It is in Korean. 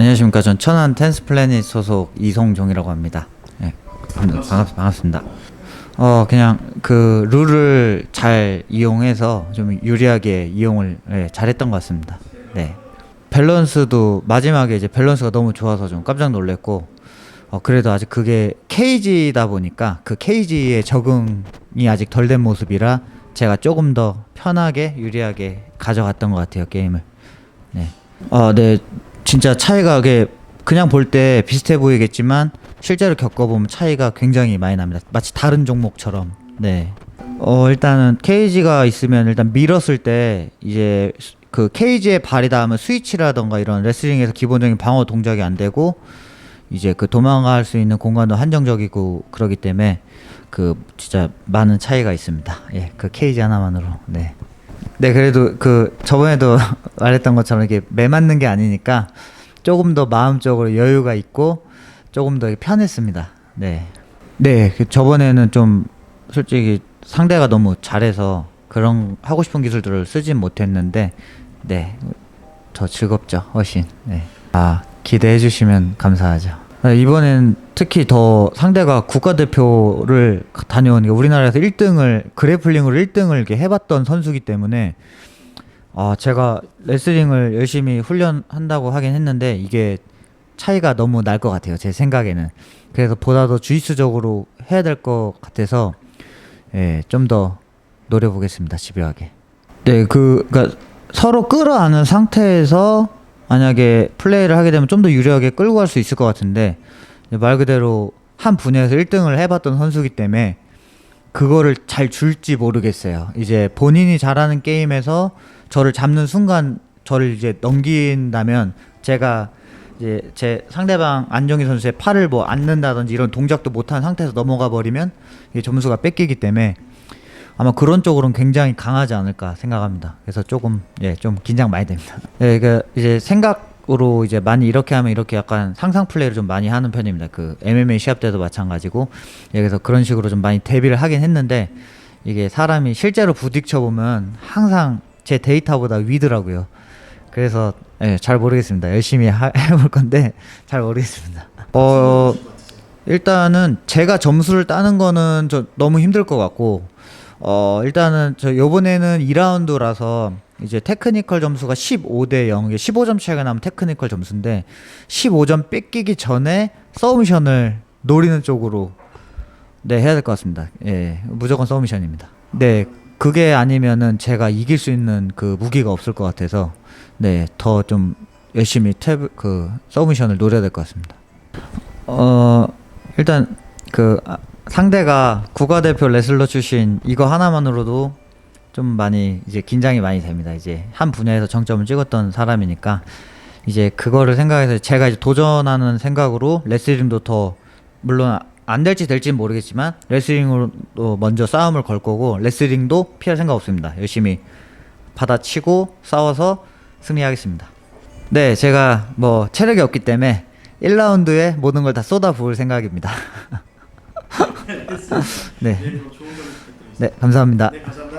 안녕하십니까. 전 천안 텐스 플래닛 소속 이송종이라고 합니다. 네, 반갑, 반갑습니다. 어 그냥 그 룰을 잘 이용해서 좀 유리하게 이용을 네, 잘했던 것 같습니다. 네. 밸런스도 마지막에 이제 밸런스가 너무 좋아서 좀 깜짝 놀랐고 어 그래도 아직 그게 케이지다 보니까 그 케이지에 적응이 아직 덜 된 모습이라 제가 조금 더 편하게 유리하게 가져갔던 것 같아요 게임을. 네. 어, 네. 진짜 차이가 그게 그냥 볼 때 비슷해 보이겠지만 실제로 겪어보면 차이가 굉장히 많이 납니다. 마치 다른 종목처럼. 네. 어, 일단은 케이지가 있으면 일단 밀었을 때 이제 수- 그 케이지에 발이 닿으면 스위치라던가 이런 레슬링에서 기본적인 방어 동작이 안 되고 이제 그 도망갈 수 있는 공간도 한정적이고 그러기 때문에 그 진짜 많은 차이가 있습니다. 예, 그 케이지 하나만으로. 네. 네, 그래도 그 저번에도 말했던 것처럼 이게 매 맞는 게 아니니까 조금 더 마음적으로 여유가 있고 조금 더 편했습니다. 네. 네, 그 저번에는 좀 솔직히 상대가 너무 잘해서 그런 하고 싶은 기술들을 쓰진 못했는데 네. 더 즐겁죠, 훨씬. 네. 아, 기대해 주시면 감사하죠. 네, 이번엔 특히 더 상대가 국가대표를 다녀온 게 우리나라에서 1등을 그래플링으로 1등을 이렇게 해봤던 선수기 때문에 아 제가 레슬링을 열심히 훈련한다고 하긴 했는데 이게 차이가 너무 날 것 같아요 제 생각에는. 그래서 보다 더 주의수적으로 해야 될 것 같아서 예, 좀 더 노려보겠습니다 집요하게. 네그 그러니까 서로 끌어안은 상태에서 만약에 플레이를 하게 되면 좀 더 유리하게 끌고 갈 수 있을 것 같은데 말 그대로 한 분야에서 1등을 해봤던 선수기 때문에 그거를 잘 줄지 모르겠어요. 이제 본인이 잘하는 게임에서 저를 잡는 순간 저를 이제 넘긴다면 제가 이제 제 상대방 안정희 선수의 팔을 뭐 안는다든지 이런 동작도 못한 상태에서 넘어가 버리면 점수가 뺏기기 때문에 아마 그런 쪽으로는 굉장히 강하지 않을까 생각합니다. 그래서 조금 예 좀 긴장 많이 됩니다. 예, 그 이제 생각으로 이제 많이 이렇게 하면 이렇게 약간 상상 플레이를 좀 많이 하는 편입니다. 그 MMA 시합 때도 마찬가지고 예, 그래서 그런 식으로 좀 많이 대비를 하긴 했는데 이게 사람이 실제로 부딪혀 보면 항상 제 데이터보다 위더라고요. 그래서 예, 잘 모르겠습니다. 열심히 하, 해볼 건데 잘 모르겠습니다. 어 일단은 제가 점수를 따는 거는 저 너무 힘들 것 같고 어 일단은 저 요번에는 2라운드라서 이제 테크니컬 점수가 15대 0, 이게 15점 차이가 나면 테크니컬 점수인데 15점 뺏기기 전에 서브미션을 노리는 쪽으로 네 해야 될 것 같습니다. 예, 무조건 서브미션입니다. 네, 그게 아니면은 제가 이길 수 있는 그 무기가 없을 것 같아서 네, 더 좀 열심히 탭 그 서브미션을 노려야 될 것 같습니다. 어 일단 그 아, 상대가 국가대표 레슬러 출신 이거 하나만으로도 좀 많이 이제 긴장이 많이 됩니다. 이제 한 분야에서 정점을 찍었던 사람이니까 이제 그거를 생각해서 제가 이제 도전하는 생각으로 레슬링도 더 물론 안 될지 될지는 모르겠지만 레슬링으로 먼저 싸움을 걸 거고 레슬링도 피할 생각 없습니다. 열심히 받아치고 싸워서 승리하겠습니다. 네, 제가 뭐 체력이 없기 때문에 1라운드에 모든 걸 다 쏟아 부을 생각입니다. 네. 네, 감사합니다. 네, 감사합니다.